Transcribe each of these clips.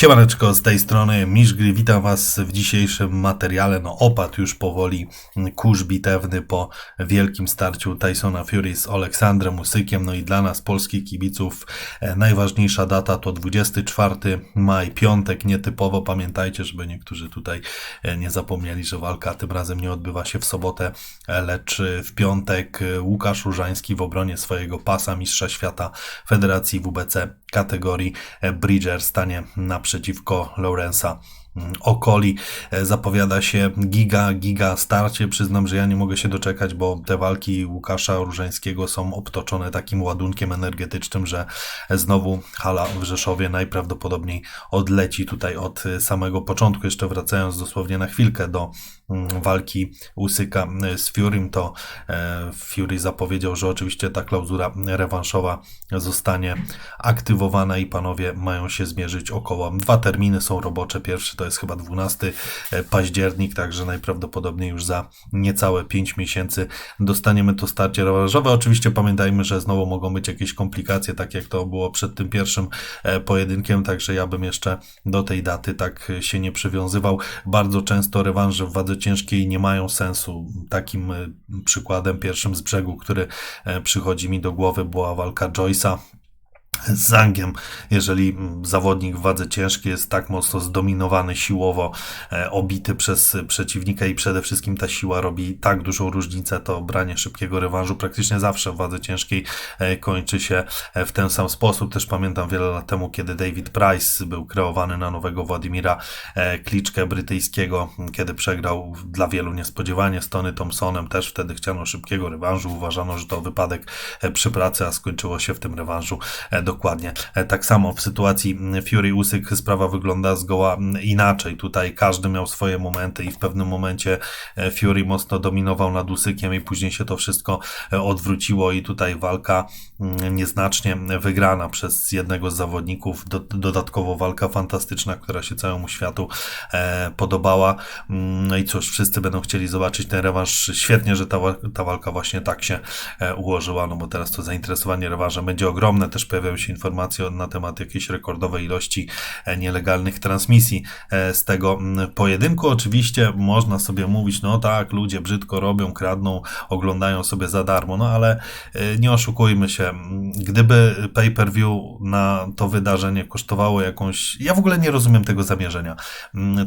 Siemaneczko, z tej strony Miszgry, witam Was w dzisiejszym materiale. No opadł już powoli kurz bitewny po wielkim starciu Tysona Fury z Aleksandrem Usykiem. No i dla nas, polskich kibiców, e, najważniejsza data to 24 maj, piątek, nietypowo. Pamiętajcie, żeby niektórzy tutaj e, nie zapomnieli, że walka tym razem nie odbywa się w sobotę, e, lecz w piątek Łukasz Różański w obronie swojego pasa Mistrza Świata Federacji WBC kategorii Bridger stanie naprzeciwko Lorenza Okoli e, zapowiada się giga, giga starcie. Przyznam, że ja nie mogę się doczekać, bo te walki Łukasza Różańskiego są obtoczone takim ładunkiem energetycznym, że znowu hala w Rzeszowie najprawdopodobniej odleci tutaj od samego początku. Jeszcze wracając dosłownie na chwilkę do mm, walki Usyka z Furym, to e, Fury zapowiedział, że oczywiście ta klauzura rewanszowa zostanie aktywowana i panowie mają się zmierzyć około. Dwa terminy są robocze. Pierwszy to jest chyba 12 e, październik, także najprawdopodobniej już za niecałe 5 miesięcy dostaniemy to starcie rewanżowe. Oczywiście pamiętajmy, że znowu mogą być jakieś komplikacje, tak jak to było przed tym pierwszym e, pojedynkiem, także ja bym jeszcze do tej daty tak się nie przywiązywał. Bardzo często rewanże w wadze ciężkiej nie mają sensu. Takim e, przykładem pierwszym z brzegu, który przychodzi mi do głowy, była walka Joyce'a z Zangiem, jeżeli zawodnik w wadze ciężkiej jest tak mocno zdominowany siłowo, e, obity przez przeciwnika i przede wszystkim ta siła robi tak dużą różnicę, to branie szybkiego rewanżu praktycznie zawsze w wadze ciężkiej e, kończy się e, w ten sam sposób. Też pamiętam wiele lat temu, kiedy David Price był kreowany na nowego Władimira Kliczkę brytyjskiego, kiedy przegrał dla wielu niespodziewanie z Tony Thompsonem, też wtedy chciano szybkiego rewanżu, uważano, że to wypadek przy pracy, a skończyło się w tym rewanżu dokładnie. E, tak samo w sytuacji Fury Usyk sprawa wygląda zgoła inaczej. Tutaj każdy miał swoje momenty i w pewnym momencie e, Fury mocno dominował nad Usykiem i później się to wszystko e, odwróciło i tutaj walka nieznacznie wygrana przez jednego z zawodników. Do, dodatkowo walka fantastyczna, która się całemu światu podobała. No i cóż, wszyscy będą chcieli zobaczyć ten rewanż. Świetnie, że ta, ta walka właśnie tak się ułożyła, no bo teraz to zainteresowanie rewanżem będzie ogromne. Też pojawiają się informacje na temat jakiejś rekordowej ilości e, nielegalnych transmisji e, z tego pojedynku. Oczywiście można sobie mówić, no tak, ludzie brzydko robią, kradną, oglądają sobie za darmo, no ale e, nie oszukujmy się, gdyby pay-per-view na to wydarzenie kosztowało jakąś, ja w ogóle nie rozumiem tego zamierzenia.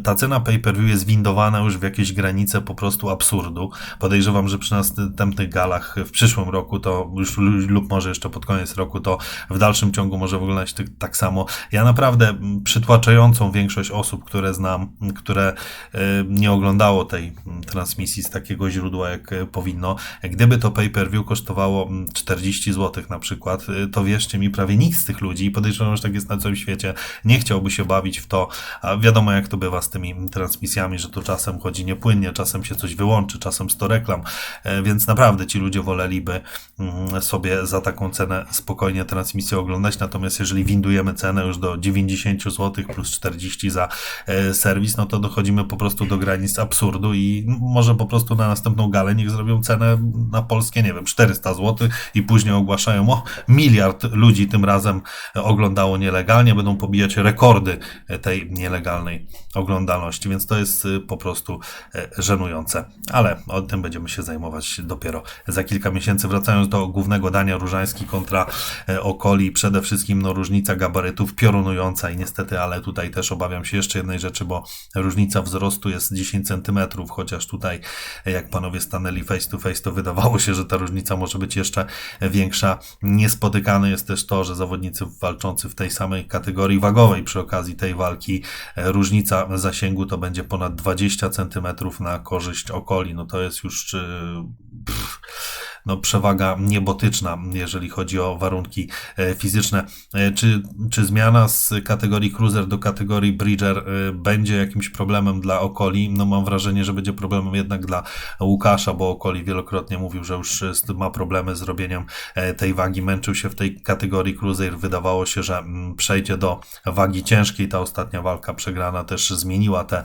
Ta cena pay-per-view jest windowana już w jakieś granice po prostu absurdu. Podejrzewam, że przy następnych galach w przyszłym roku to już lub może jeszcze pod koniec roku to w dalszym dalszym ciągu może wyglądać tak, samo. Ja naprawdę przytłaczającą większość osób, które znam, które e, nie oglądało tej transmisji z takiego źródła, jak e, powinno, gdyby to pay-per-view kosztowało 40 zł na przykład, e, to wierzcie mi, prawie nikt z tych ludzi, podejrzewam, że tak jest na całym świecie, nie chciałby się bawić w to, a wiadomo jak to bywa z tymi transmisjami, że to czasem chodzi niepłynnie, czasem się coś wyłączy, czasem 100 reklam, więc naprawdę ci ludzie woleliby sobie za taką cenę spokojnie transmisję oglądać, natomiast jeżeli windujemy cenę już do 90 zł plus 40 za e, serwis, no to dochodzimy po prostu do granic absurdu i może po prostu na następną galę niech zrobią cenę na polskie, nie wiem, 400 zł i później ogłaszają, o, miliard ludzi tym razem oglądało nielegalnie, będą pobijać rekordy tej nielegalnej oglądalności, więc to jest e, po prostu e, żenujące. Ale o tym będziemy się zajmować dopiero za kilka miesięcy. Wracając do głównego dania Różański kontra Okoli, przede wszystkim no, różnica gabarytów piorunująca i niestety, ale tutaj też obawiam się jeszcze jednej rzeczy, bo różnica wzrostu jest 10 cm, chociaż tutaj jak panowie stanęli face to face, to wydawało się, że ta różnica może być jeszcze większa. Niespotykane jest też to, że zawodnicy walczący w tej samej kategorii wagowej przy okazji tej walki różnica zasięgu to będzie ponad 20 cm na korzyść okoli. No to jest już pff, no, przewaga niebotyczna, jeżeli chodzi o warunki e, fizyczne. E, czy, czy zmiana z kategorii cruiser do kategorii bridger e, będzie jakimś problemem dla Okoli? No mam wrażenie, że będzie problemem jednak dla Łukasza, bo Okoli wielokrotnie mówił, że już ma problemy z robieniem tej wagi, męczył się w tej kategorii cruiser. Wydawało się, że mm, przejdzie do wagi ciężkiej. Ta ostatnia walka przegrana też zmieniła te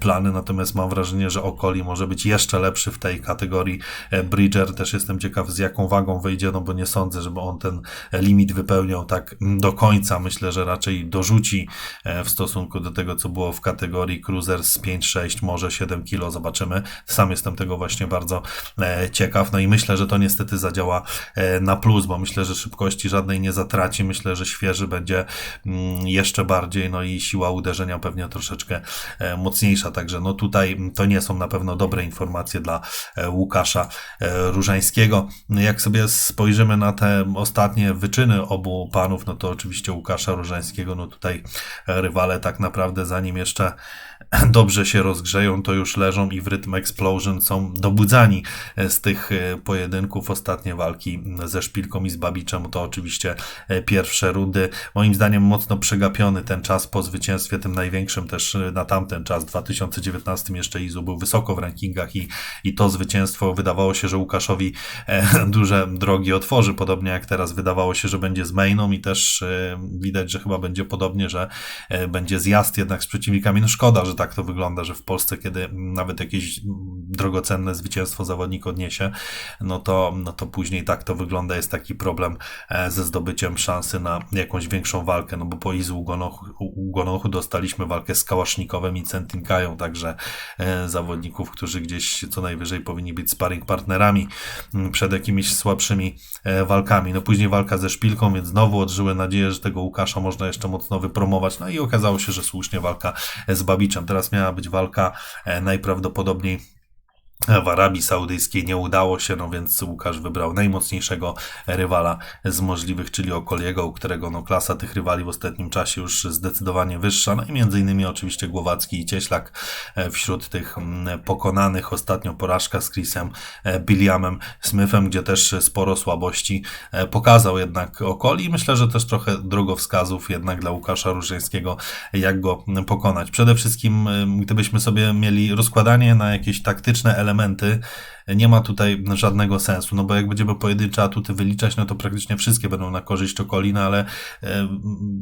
plany, natomiast mam wrażenie, że Okoli może być jeszcze lepszy w tej kategorii bridger. Też jestem ciekaw z jaką wagą wyjdzie, no bo nie sądzę, żeby on ten limit wypełniał tak do końca. Myślę, że raczej dorzuci e, w stosunku do tego, co było w kategorii cruiser z 5-6, może 7 kg, zobaczymy. Sam jestem tego właśnie bardzo e, ciekaw, no i myślę, że to niestety zadziała e, na plus, bo myślę, że szybkości żadnej nie zatraci, myślę, że świeży będzie mm, jeszcze bardziej, no i siła uderzenia pewnie troszeczkę mocniejsza, także no tutaj to nie są na pewno dobre informacje dla Łukasza Różańskiego. Jak sobie spojrzymy na te ostatnie wyczyny obu panów, no to oczywiście Łukasza Różańskiego, no tutaj rywale tak naprawdę zanim jeszcze dobrze się rozgrzeją, to już leżą i w rytm explosion są dobudzani z tych e, pojedynków. Ostatnie walki ze Szpilką i z Babiczem to oczywiście e, pierwsze rundy. Moim zdaniem mocno przegapiony ten czas po zwycięstwie, tym największym też e, na tamten czas, w 2019 jeszcze Izu był wysoko w rankingach i, i to zwycięstwo wydawało się, że Łukaszowi duże drogi otworzy, podobnie jak teraz wydawało się, że będzie z mainą i też widać, że chyba będzie podobnie, że będzie zjazd jednak z przeciwnikami. No szkoda, że tak to wygląda, że w Polsce, kiedy nawet jakieś drogocenne zwycięstwo zawodnik odniesie, no to, no to później tak to wygląda. Jest taki problem e, ze zdobyciem szansy na jakąś większą walkę, no bo po Izu Ugonochu, Ugonochu dostaliśmy walkę z Kałasznikowem i Centinkają, także e, zawodników, którzy gdzieś co najwyżej powinni być sparring partnerami przed jakimiś słabszymi e, walkami. No później walka ze Szpilką, więc znowu odżyły nadzieję, że tego Łukasza można jeszcze mocno wypromować. No i okazało się, że słusznie walka z Babiczem. Teraz miała być walka e, najprawdopodobniej w Arabii Saudyjskiej nie udało się, no więc Łukasz wybrał najmocniejszego rywala z możliwych, czyli Okoliego, u którego no, klasa tych rywali w ostatnim czasie już zdecydowanie wyższa, no i między innymi oczywiście Głowacki i Cieślak e, wśród tych mm, pokonanych. Ostatnio porażka z Chrisem e, Billiamem Smithem, gdzie też sporo słabości e, pokazał jednak Okoli i myślę, że też trochę drogowskazów jednak dla Łukasza Różeńskiego, jak go pokonać. Przede wszystkim, gdybyśmy sobie mieli rozkładanie na jakieś taktyczne elementy, elementy nie ma tutaj żadnego sensu, no bo jak będziemy pojedyncze atuty wyliczać, no to praktycznie wszystkie będą na korzyść Czokolina, ale e,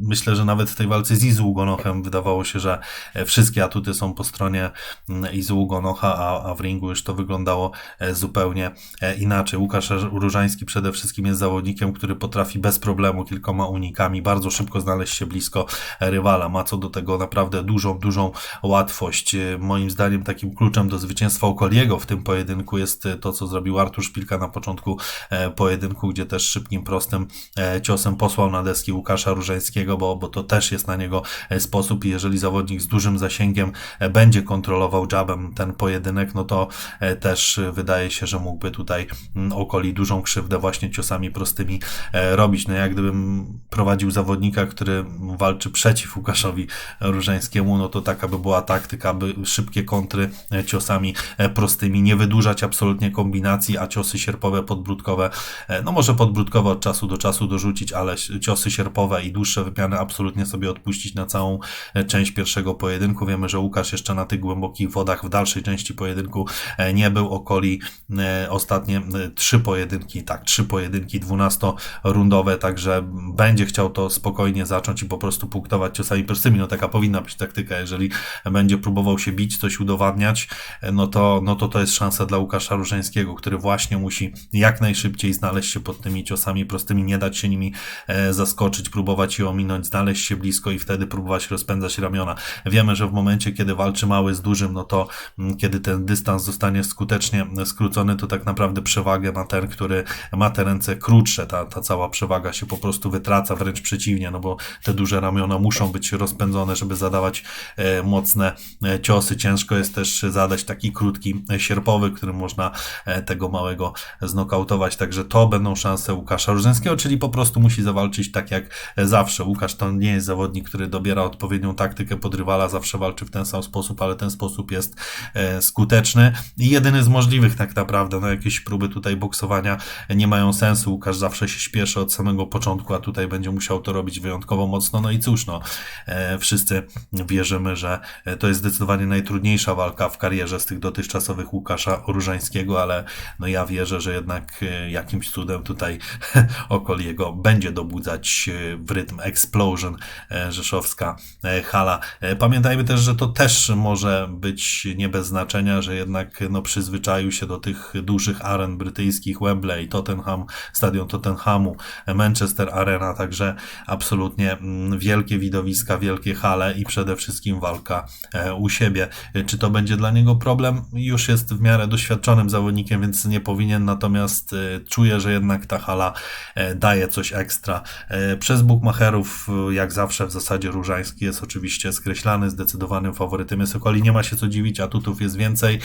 myślę, że nawet w tej walce z Izu Ugonochem wydawało się, że e, wszystkie atuty są po stronie mm, Izu Ugonocha, a, a w ringu już to wyglądało e, zupełnie inaczej. Łukasz Różański przede wszystkim jest zawodnikiem, który potrafi bez problemu kilkoma unikami bardzo szybko znaleźć się blisko rywala. Ma co do tego naprawdę dużą, dużą łatwość. Moim zdaniem takim kluczem do zwycięstwa Okoliego w tym pojedynku jest jest to, co zrobił Artur Szpilka na początku e, pojedynku, gdzie też szybkim, prostym e, ciosem posłał na deski Łukasza Różańskiego, bo, bo to też jest na niego e, sposób i jeżeli zawodnik z dużym zasięgiem będzie kontrolował jabem ten pojedynek, no to też wydaje się, że mógłby tutaj okoli dużą krzywdę właśnie ciosami prostymi robić. No jak gdybym prowadził zawodnika, który walczy przeciw Łukaszowi Różańskiemu, no to taka by była taktyka, by szybkie kontry ciosami prostymi, nie wydłużać absolutnie absolutnie kombinacji, a ciosy sierpowe, podbródkowe, e, no może podbródkowe od czasu do czasu dorzucić, ale ciosy sierpowe i dłuższe wymiany absolutnie sobie odpuścić na całą e, część pierwszego pojedynku. Wiemy, że Łukasz jeszcze na tych głębokich wodach w dalszej części pojedynku e, nie był. Okoli ostatnie trzy pojedynki, tak, trzy pojedynki dwunastorundowe, także będzie chciał to spokojnie zacząć i po prostu punktować ciosami prostymi. No taka powinna być taktyka. Jeżeli będzie próbował się bić, coś udowadniać, no to, no to to jest szansa dla Łukasza Różeńskiego, który właśnie musi jak najszybciej znaleźć się pod tymi ciosami prostymi, nie dać się nimi e, zaskoczyć, próbować je ominąć, znaleźć się blisko i wtedy próbować rozpędzać ramiona. Wiemy, że w momencie, kiedy walczy mały z dużym, no to mm, kiedy ten dystans zostanie skutecznie skrócony, to tak naprawdę przewagę ma ten, który ma te ręce krótsze. Ta, ta cała przewaga się po prostu wytraca, wręcz przeciwnie, no bo te duże ramiona muszą być rozpędzone, żeby zadawać e, mocne e, ciosy. Ciężko jest też zadać taki krótki sierpowy, który można można e, tego małego znokautować. Także to będą szanse Łukasza Różańskiego, czyli po prostu musi zawalczyć tak jak zawsze. Łukasz to nie jest zawodnik, który dobiera odpowiednią taktykę pod rywala, zawsze walczy w ten sam sposób, ale ten sposób jest e, skuteczny i jedyny z możliwych tak naprawdę. No jakieś próby tutaj boksowania nie mają sensu. Łukasz zawsze się śpieszy od samego początku, a tutaj będzie musiał to robić wyjątkowo mocno. No i cóż, no, e, wszyscy wierzymy, że to jest zdecydowanie najtrudniejsza walka w karierze z tych dotychczasowych Łukasza Różańskiego Rudzyckiego, ale no ja wierzę, że jednak e, jakimś cudem tutaj Okoliego będzie dobudzać e, w rytm Explosion e, rzeszowska hala. Pamiętajmy też, że to też może być nie bez znaczenia, że jednak no, przyzwyczaił się do tych dużych aren brytyjskich, Wembley, Tottenham, stadion Tottenhamu, Manchester Arena, także absolutnie mm, wielkie widowiska, wielkie hale i przede wszystkim walka u siebie. Czy to będzie dla niego problem? Już jest w miarę doświadczonym zawodnikiem, więc nie powinien, natomiast e, czuję, że jednak ta hala e, daje coś ekstra. E, Przez bookmacherów, e, jak zawsze w zasadzie Różański jest oczywiście skreślany, zdecydowanym faworytem jest Okoli, nie ma się co dziwić, atutów jest więcej,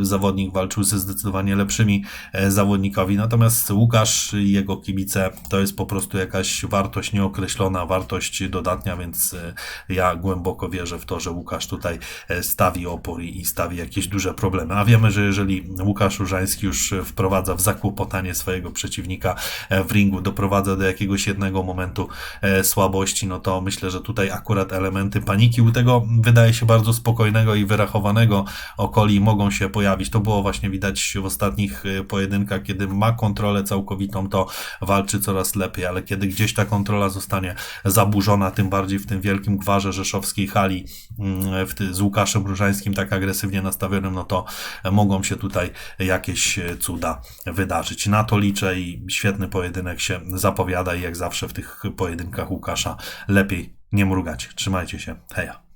zawodnik walczył ze zdecydowanie lepszymi zawodnikami, natomiast Łukasz i jego kibice to jest po prostu jakaś wartość nieokreślona, wartość dodatnia, więc ja głęboko wierzę w to, że Łukasz tutaj stawi opór i stawi jakieś duże problemy. A wiemy, że jeżeli Łukasz Różański już e, wprowadza w zakłopotanie swojego przeciwnika e, w ringu, doprowadza do jakiegoś jednego momentu e, słabości, no to myślę, że tutaj akurat elementy paniki u tego wydaje się bardzo spokojnego i wyrachowanego okoli mogą się pojawić. To było właśnie widać w ostatnich pojedynkach, kiedy ma kontrolę całkowitą, to walczy coraz lepiej, ale kiedy gdzieś ta kontrola zostanie zaburzona, tym bardziej w tym wielkim gwarze rzeszowskiej hali mm, z Łukaszem Różańskim tak agresywnie nastawionym, no to mogą się tutaj jakieś e, cuda wydarzyć. Na to liczę i świetny pojedynek się zapowiada i jak zawsze w tych pojedynkach Łukasza lepiej nie mrugać. Trzymajcie się. Heja.